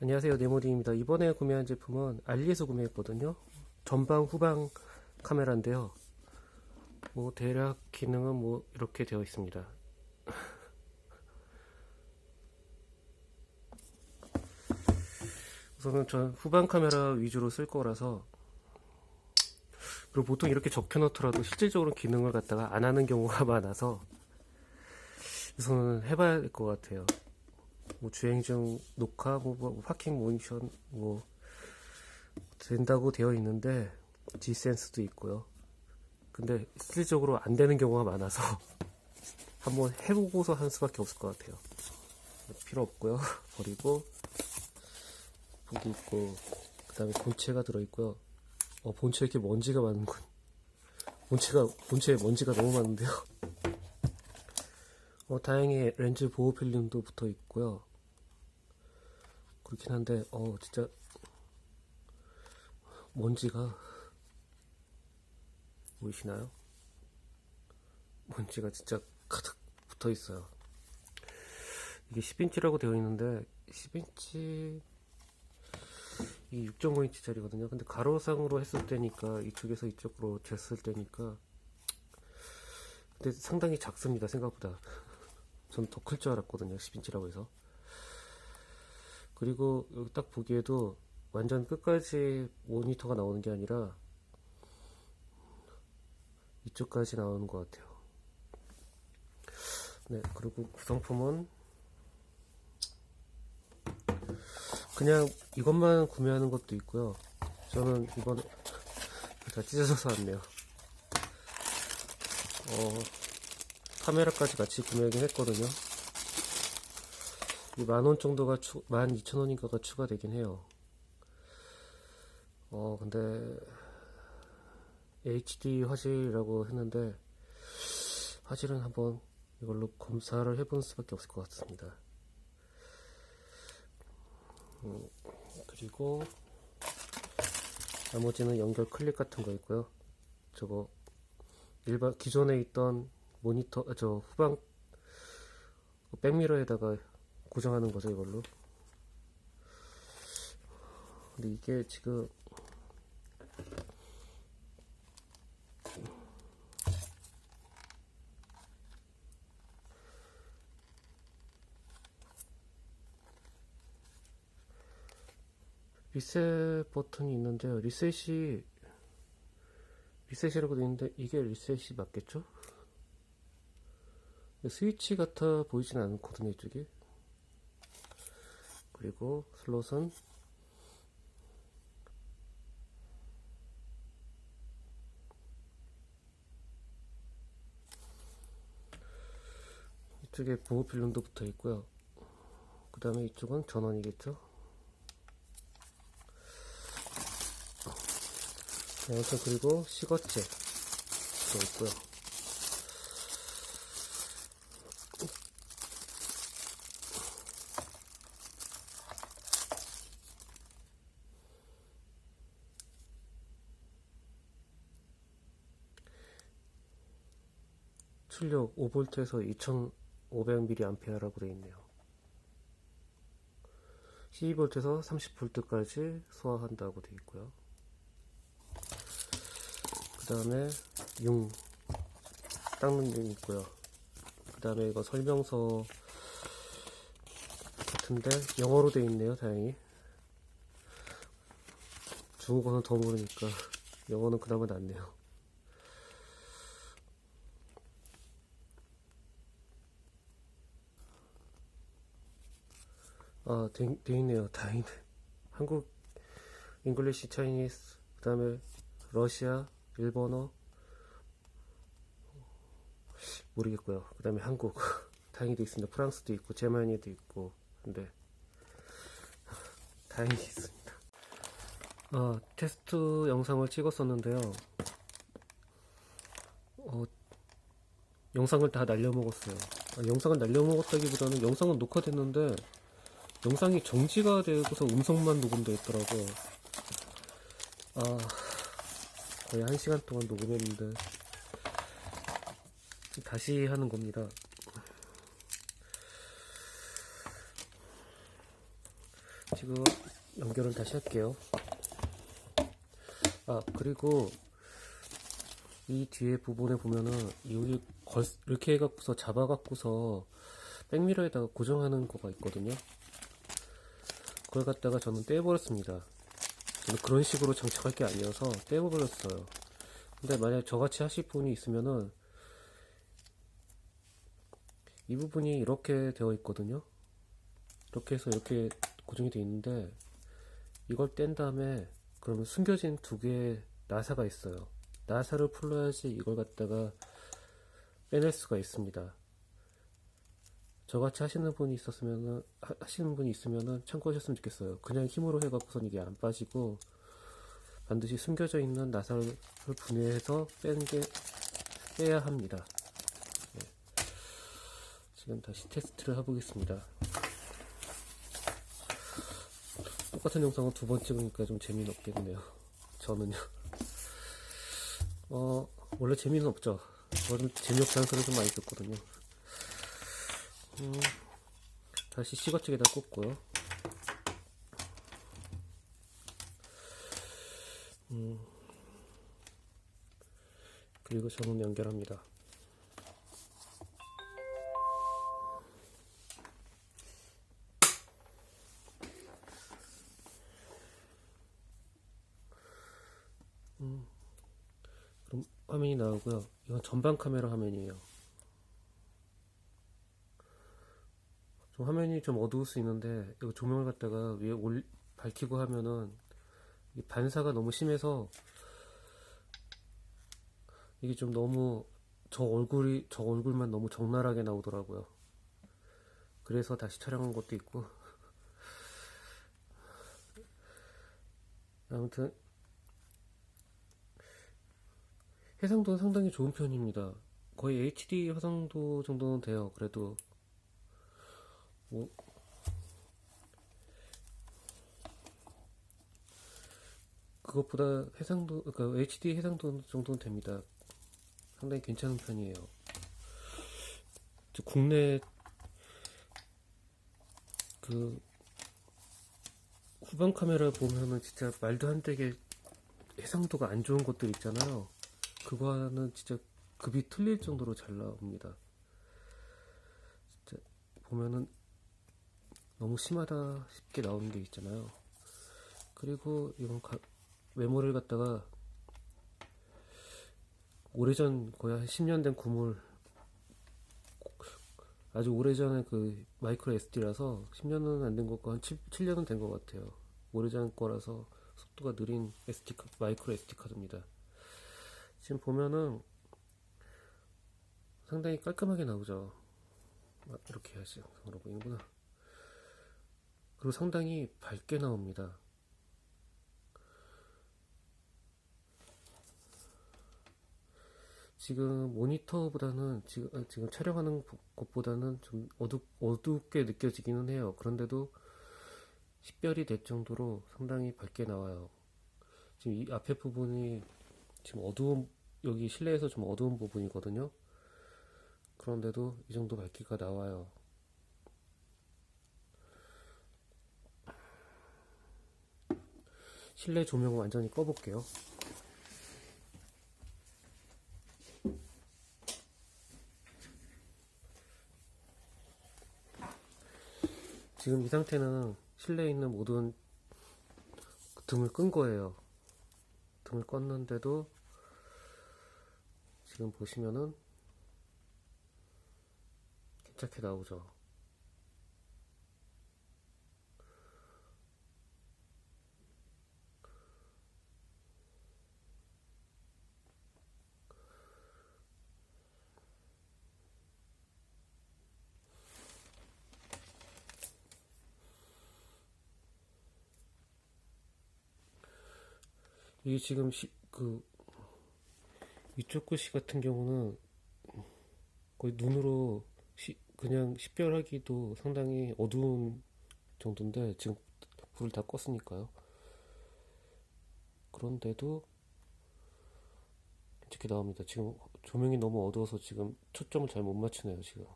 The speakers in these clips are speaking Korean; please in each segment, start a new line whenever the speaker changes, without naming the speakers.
안녕하세요. 네모딩입니다. 이번에 구매한 제품은 알리에서 구매했거든요. 전방 후방 카메라인데요. 뭐 대략 기능은 뭐 이렇게 되어 있습니다. 우선은 전 후방 카메라 위주로 쓸 거라서 그리고 보통 이렇게 적혀 놓더라도 실질적으로 기능을 갖다가 안 하는 경우가 많아서 우선은 해봐야 될 것 같아요 뭐 주행 중 녹화, 뭐, 뭐 파킹 모니션 뭐 된다고 되어 있는데 G센스도 있고요. 근데 실질적으로 안 되는 경우가 많아서 한번 해보고서 한 수밖에 없을 것 같아요. 필요 없고요. 버리고 보기 있고 그 다음에 본체가 들어 있고요. 어 본체 이렇게 먼지가 많은군. 본체가 본체에 먼지가 너무 많은데요. 어, 다행히 렌즈 보호 필름도 붙어 있고요. 그렇긴 한데, 어, 진짜, 먼지가, 보이시나요? 먼지가 진짜 가득 붙어 있어요. 이게 10인치라고 되어 있는데, 10인치, 이 6.5인치 짜리거든요. 근데 가로상으로 했을 때니까, 이쪽에서 이쪽으로 쟀을 때니까, 근데 상당히 작습니다, 생각보다. 전더클 줄 알았거든요. 10인치라고 해서. 그리고 여기 딱 보기에도 완전 끝까지 모니터가 나오는 게 아니라 이쪽까지 나오는 것 같아요. 네, 그리고 구성품은 그냥 이것만 구매하는 것도 있고요. 저는 이번에 다 찢어져서 왔네요. 어, 카메라까지 같이 구매하긴 했거든요. 이 만원 정도가 추, 만 이천 원인가가 추가되긴 해요. 어, 근데, HD 화질이라고 했는데, 화질은 한번 이걸로 검사를 해볼 수밖에 없을 것 같습니다. 음, 그리고, 나머지는 연결 클립 같은 거 있고요. 저거, 일반, 기존에 있던 모니터, 아, 저 후방 백미러에다가 고정하는 거죠 이걸로. 근데 이게 지금 리셋 버튼이 있는데요. 리셋이 리셋이라고 되어 있는데 이게 리셋이 맞겠죠? 스위치 같아 보이진 않거든요 이쪽이 그리고 슬롯은 이쪽에 보호 필름도 붙어 있고요. 그 다음에 이쪽은 전원이겠죠? 네, 아무튼 그리고 시거체 들어 있고요 출력 5V에서 2500mAh라고 되어 있네요. 12V에서 30V까지 소화한다고 되어 있고요. 그 다음에 융 닦는 융 있고요. 그 다음에 이거 설명서 같은데 영어로 되어 있네요. 다행히 중국어는 더 모르니까 영어는 그나마 낫네요. 아, 돼, 돼 있네요. 다행이네. 한국, 잉글리시, 차이니스, 그 다음에 러시아, 일본어, 모르겠고요. 그 다음에 한국, 다행히 돼 있습니다. 프랑스도 있고, 제마니도 있고, 근데, 다행히 있습니다. 아, 테스트 영상을 찍었었는데요. 어, 영상을 다 날려먹었어요. 아, 영상을 날려먹었다기보다는 영상은 녹화됐는데, 영상이 정지가 되고서 음성만 녹음되어 있더라고. 아, 거의 한 시간 동안 녹음했는데, 다시 하는 겁니다. 지금 연결을 다시 할게요. 아 그리고 이 뒤에 부분에 보면은 여기 걸, 이렇게 해갖고서 잡아갖고서 백미러에다가 고정하는 거가 있거든요. 그걸 갖다가 저는 떼버렸습니다. 저는 그런 식으로 장착할 게 아니어서 떼버렸어요. 근데 만약에 저같이 하실 분이 있으면은 이 부분이 이렇게 되어 있거든요. 이렇게 해서 이렇게 고정이 되어 있는데 이걸 뗀 다음에 그러면 숨겨진 두 개의 나사가 있어요. 나사를 풀러야지 이걸 갖다가 빼낼 수가 있습니다. 저같이 하시는 분이 있었으면은 하- 하시는 분이 있으면은 참고하셨으면 좋겠어요. 그냥 힘으로 해갖고선 이게 안 빠지고 반드시 숨겨져 있는 나사를 분해해서 뺀게 빼야 합니다. 네. 지금 다시 테스트를 해보겠습니다. 똑같은 영상을 두 번 찍으니까 좀 재미는 없겠네요. 저는요. 어, 원래 재미는 없죠. 저는 재미없다는 소리 좀 많이 듣거든요. 음, 다시 시거쪽에다 꽂고요. 음, 그리고 전원 연결합니다. 그럼 화면이 나오고요. 이건 전방 카메라 화면이에요. 좀 화면이 좀 어두울 수 있는데 이거 조명을 갖다가 위에 올 밝히고 하면은 이 반사가 너무 심해서 이게 좀 너무 저 얼굴이 저 얼굴만 너무 적나라하게 나오더라고요. 그래서 다시 촬영한 것도 있고 아무튼 해상도는 상당히 좋은 편입니다. 거의 HD 화상도 정도는 돼요. 그래도 뭐 그것보다 해상도 그러니까 HD 해상도 정도는 됩니다. 상당히 괜찮은 편이에요. 저 국내 그 후방 카메라 보면은 진짜 말도 안 되게 해상도가 안 좋은 것들 있잖아요. 그거는 진짜 급이 틀릴 정도로 잘 나옵니다. 진짜 보면은 너무 심하다 싶게 나오는 게 있잖아요. 그리고 이건 가- 메모를 갖다가 오래전 거의 한 10년 된 구물 아주 오래전에 그 마이크로 SD라서 10년은 안 된것 같고 한 7, 7년은 된 것 같아요. 오래전 거라서 속도가 느린 SD 카- 마이크로 SD 카드입니다. 지금 보면은 상당히 깔끔하게 나오죠. 아, 이렇게 해야지 영상으로 보이는구나. 그리고 상당히 밝게 나옵니다. 지금 모니터보다는 지금, 아, 지금 촬영하는 것보다는 좀 어둡, 어둡게 느껴지기는 해요. 그런데도 식별이 될 정도로 상당히 밝게 나와요. 지금 이 앞에 부분이 지금 어두운 여기 실내에서 좀 어두운 부분이거든요. 그런데도 이 정도 밝기가 나와요. 실내 조명 완전히 꺼볼게요. 지금 이 상태는 실내에 있는 모든 등을 끈 거예요. 등을 껐는데도 지금 보시면은 괜찮게 나오죠. 이게 지금 시, 그 위쪽 글씨 같은 경우는 거의 눈으로 시, 그냥 식별하기도 상당히 어두운 정도인데 지금 불을 다 껐으니까요. 그런데도 괜찮게 나옵니다. 지금 조명이 너무 어두워서 지금 초점을 잘 못 맞추네요. 지금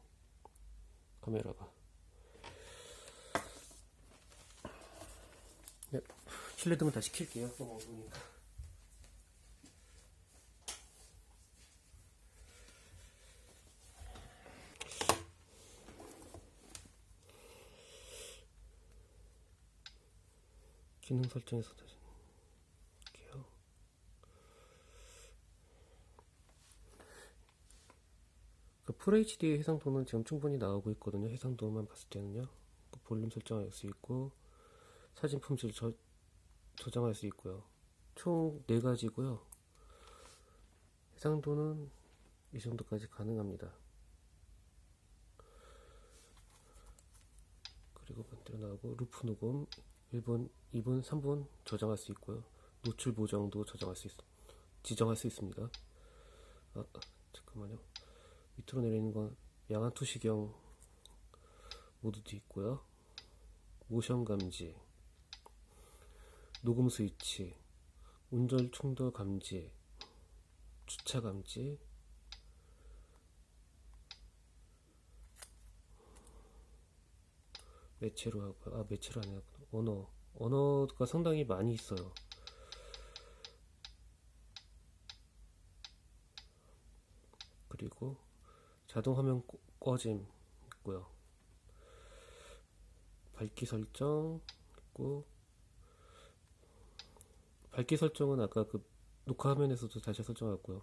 카메라가. 네, 실내등은 다시 킬게요. 너무 어두우니까. 기능 설정에서 다시 할게요. 그 FHD 해상도는 지금 충분히 나오고 있거든요. 해상도만 봤을 때는요. 그 볼륨 설정할 수 있고 사진 품질 저, 저장할 수 있고요. 총 4가지고요. 해상도는 이 정도까지 가능합니다. 그리고 반대로 나오고 루프 녹음 1분, 2분, 3분 저장할 수 있고요. 노출 보정도 저장할 수 있, 지정할 수 있습니다. 아, 아, 잠깐만요. 밑으로 내리는 건 양한 투시경 모드도 있고요. 모션 감지, 녹음 스위치, 운전 충돌 감지, 주차 감지, 매체로 하고 아 매체로 안 해요 언어 언어가 상당히 많이 있어요. 그리고 자동 화면 꺼- 꺼짐 있고요. 밝기 설정 있고 밝기 설정은 아까 그 녹화 화면에서도 다시 설정했고요.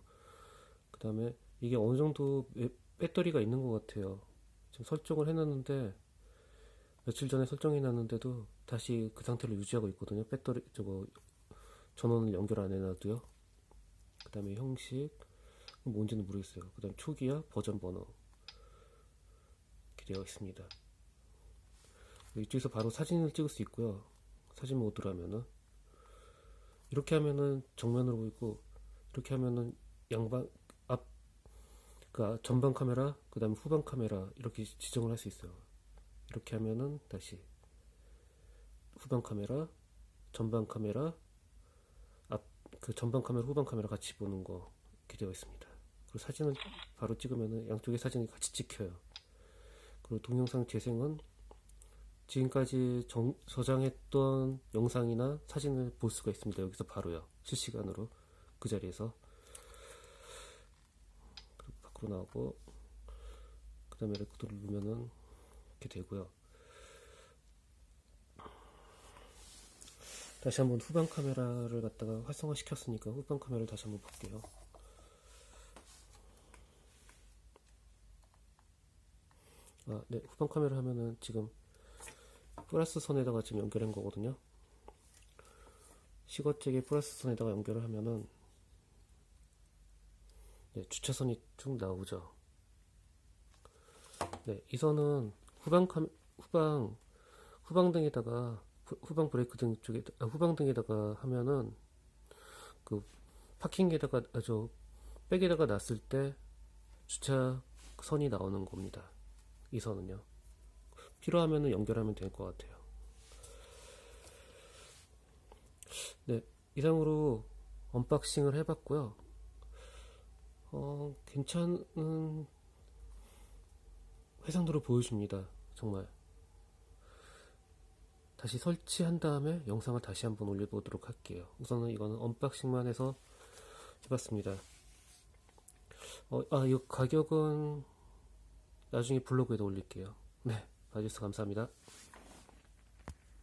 그 다음에 이게 어느 정도 배- 배터리가 있는 것 같아요. 지금 설정을 해놨는데 며칠 전에 설정해 놨는데도 다시 그 상태로 유지하고 있거든요. 배터리 저거 전원을 연결 안 해놔도요. 그 다음에 형식 뭔지는 모르겠어요. 그 다음 초기화 버전 번호 이렇게 되어 있습니다. 이쪽에서 바로 사진을 찍을 수 있고요. 사진 모드로 하면은 이렇게 하면은 정면으로 보이고 이렇게 하면은 양방 앞 그러니까 전방 카메라 그 다음에 후방 카메라 이렇게 지정을 할 수 있어요. 이렇게 하면은 다시 후방 카메라, 전방 카메라, 앞 그 전방 카메라, 후방 카메라 같이 보는 거 이렇게 되어 있습니다. 그리고 사진을 바로 찍으면은 양쪽의 사진이 같이 찍혀요. 그리고 동영상 재생은 지금까지 정- 저장했던 영상이나 사진을 볼 수가 있습니다. 여기서 바로요. 실시간으로 그 자리에서 그리고 밖으로 나오고 그 다음에 레코드를 누르면은 이렇게 되고요. 다시 한번 후방 카메라를 갖다가 활성화 시켰으니까 후방 카메라를 다시 한번 볼게요. 아, 네, 후방 카메라 하면은 지금 플러스 선에다가 지금 연결한 거거든요. 시거잭에 플러스 선에다가 연결을 하면은 네, 주차선이 쭉 나오죠. 네, 이 선은 후방 카 후방 후방 등에다가 후- 후방 브레이크 등 쪽에 아, 후방 등에다가 하면은 그 파킹에다가 아저 백에다가 놨을 때 주차 선이 나오는 겁니다. 이 선은요. 필요하면은 연결하면 될 것 같아요. 네, 이상으로 언박싱을 해봤고요. 어, 괜찮은 해상도를 보여줍니다. 정말. 다시 설치한 다음에 영상을 다시 한번 올려보도록 할게요. 우선은 이거는 언박싱만 해서 해봤습니다. 어, 아, 이 가격은 나중에 블로그에도 올릴게요. 네, 봐주셔서 감사합니다.